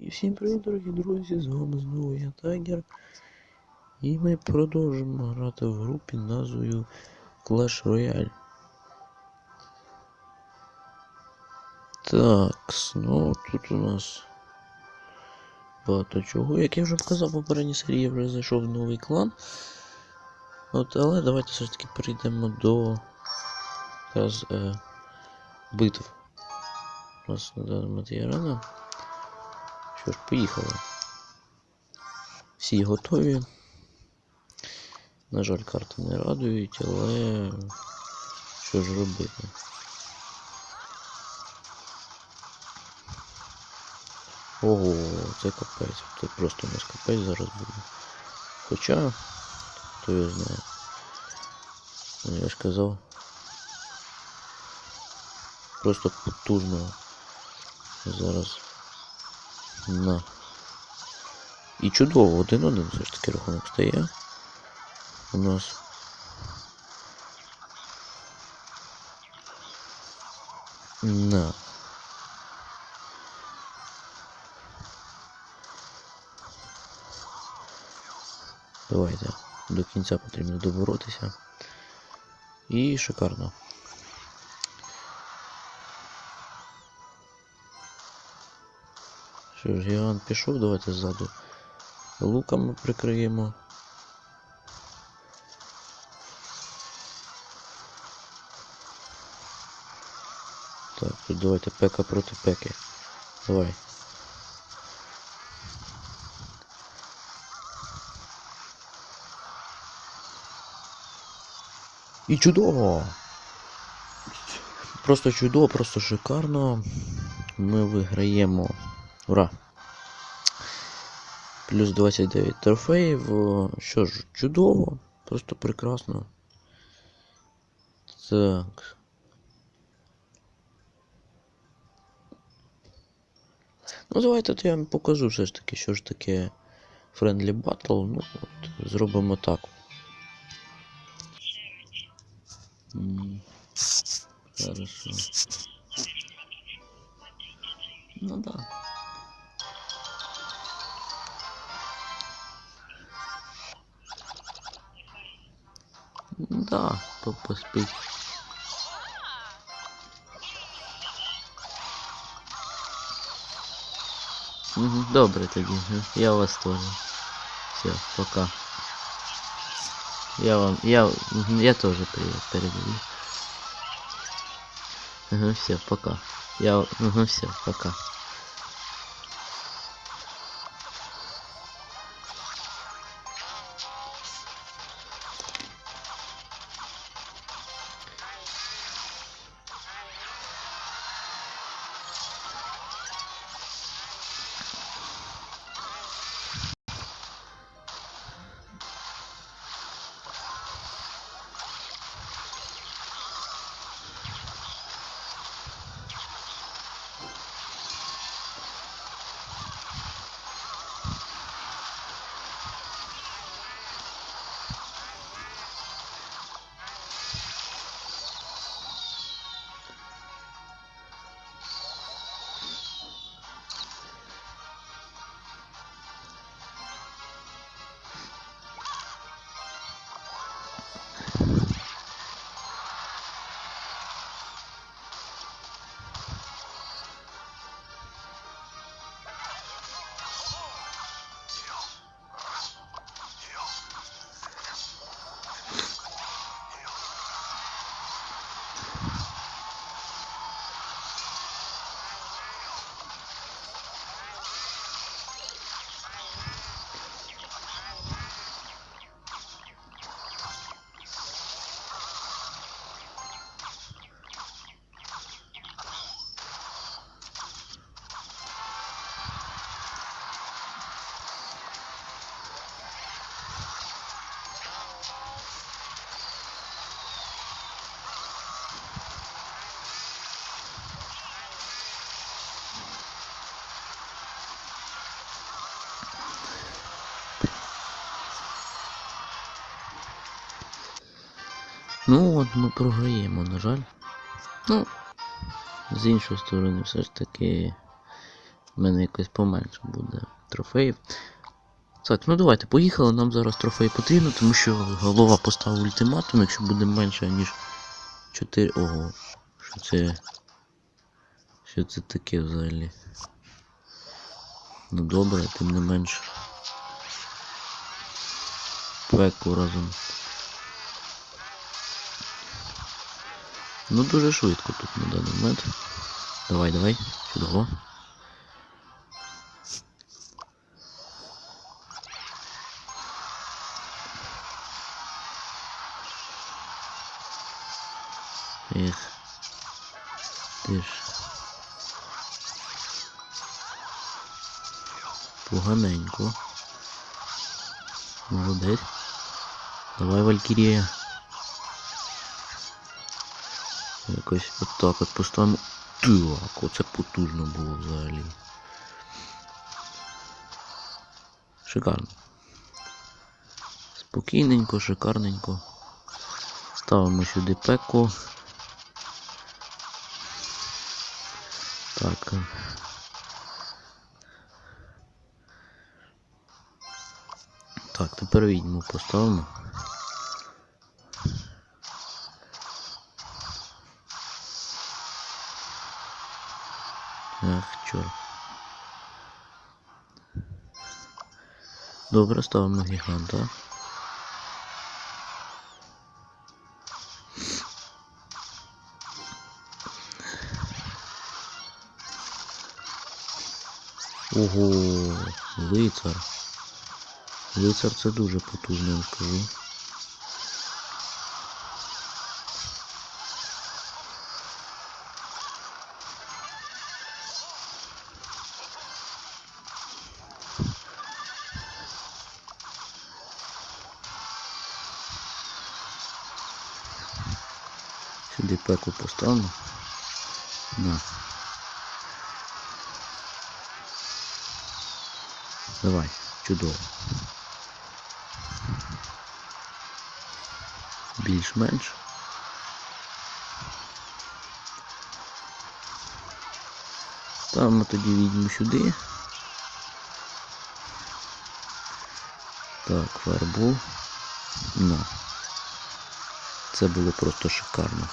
І всім привіт, дорогі друзі! З вами знову я Тайгер. І ми продовжимо грати в гру під назвою Clash Royale. Так, ну тут у нас багато чого. Як я вже показав в попередній серії, я вже зайшов в новий клан. От, але давайте все ж таки перейдемо до якраз, е, битв. У нас на даний момент. Що ж, поїхали. Всі готові. На жаль, карти не радують, але що ж робити? Ого, це капець. Це просто у нас капець зараз буде. Хоча, хто його знає. Ну, Я ж казав. Просто потужно зараз на. І чудово, один-один все ж таки рахунок стає. У нас. На. Давайте. До кінця потрібно доборотися. І шикарно. Ж, гігант пішов, давайте ззаду луками прикриємо. Так, тут давайте пека проти пеки. Давай. І чудово! Просто чудово, просто шикарно. Ми виграємо. Ура! Плюс 29 трофеїв. Що ж, чудово, просто прекрасно. Так. Ну, давайте я вам покажу все ж таки, що ж таке Friendly Battle. Ну, от, зробимо так. Хорошо. Ну да. Да, то поспить. Мгм, Добре тоді. Я вас теж. Все, пока. Я вам. Я. Я тоже привет передаю. Ага, все, пока. Я. Ага, все, пока. Ну от ми програємо, на жаль. Ну, з іншої сторони, все ж таки У мене якось поменше буде трофеїв. Так, ну давайте, поїхали. Нам зараз трофей потрібно, тому що голова поставив ультиматум, якщо буде менше, ніж 4. Ого. Що це. Що це таке взагалі? Ну добре, тим не менш. Пеку разом. Ну дуже швидко тут на даний момент. Давай, давай, чудово. Ех. Ти ж. Поганенько. Молодець. Давай, Валькірія. Якось отак от поставимо. Так, оце потужно було взагалі. Шикарно. Спокійненько, шикарненько. Ставимо сюди пеку. Так. Так, тепер відьму поставимо. Добре, ставимо гіганта. Ого, лицар. Лицар це дуже потужний, скажу. Сюди пеку поставлю. На. Давай, чудово. Більш-менш. Ставимо тоді відьму сюди. Так, фаербол. На. Це було просто шикарно.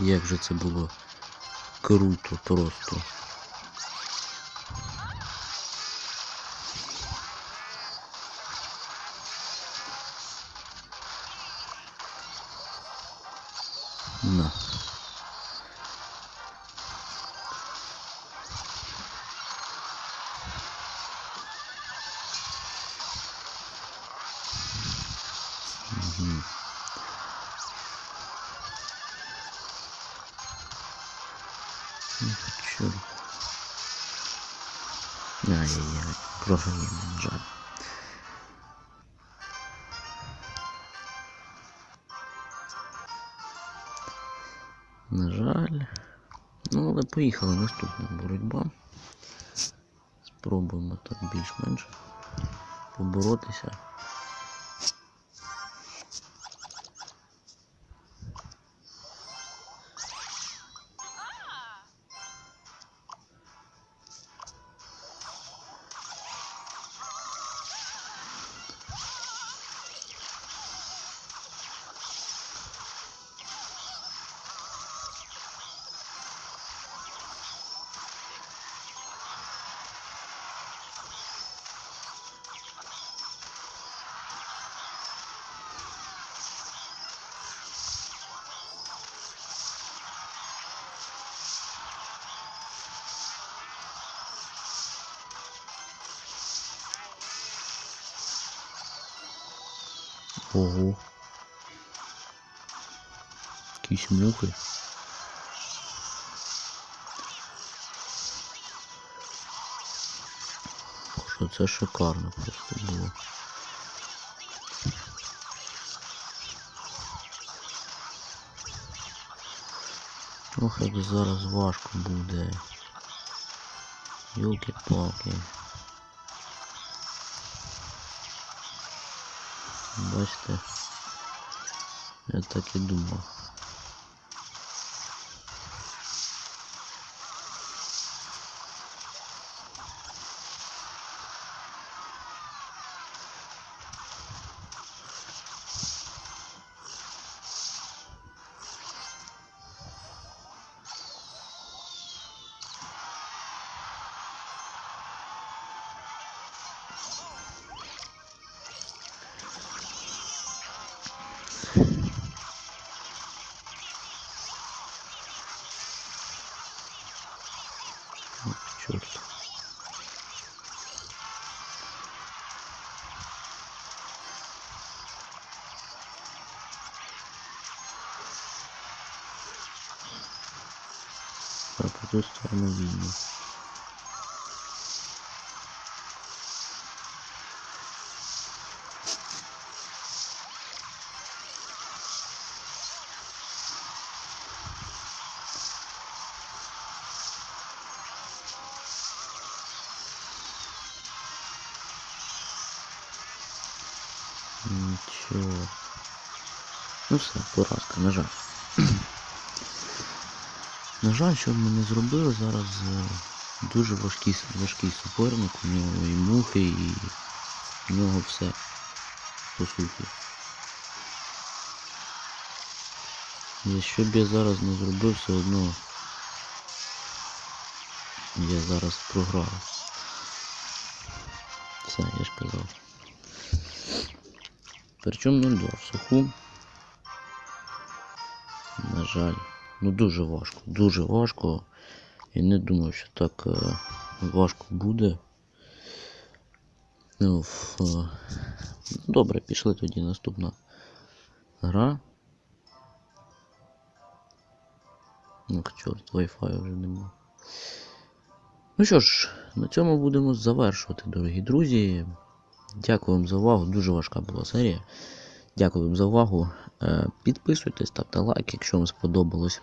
Як же це було круто просто. На. Ай-яй-яй, програємо, жаль. На жаль. Ну, але поїхала наступна боротьба. Спробуємо так більш-менш поборотися. Ого. Якісь мухи. Що це шикарно просто було. Ох, як зараз важко буде. Йоки-палки. Бачите? Я так і думав. По ту сторону видно. Нічого. Ну все, поразка, на жаль. На жаль, що ми не зробили зараз е, дуже важкий, важкий суперник, у нього і мухи, і в нього все. По суті. Якщо б я зараз не зробив, все одно я зараз програв. Все, я ж казав. Причому 0-2 в суху. На жаль. Ну дуже важко, дуже важко. І не думав, що так е, важко буде. Ну, е, добре, пішли тоді наступна гра. Ну, чорт, Wi-Fi вже нема. Ну що ж, на цьому будемо завершувати, дорогі друзі. Дякую вам за увагу. Дуже важка була серія. Дякую вам за увагу. Е, Підписуйтесь, ставте лайк, якщо вам сподобалось.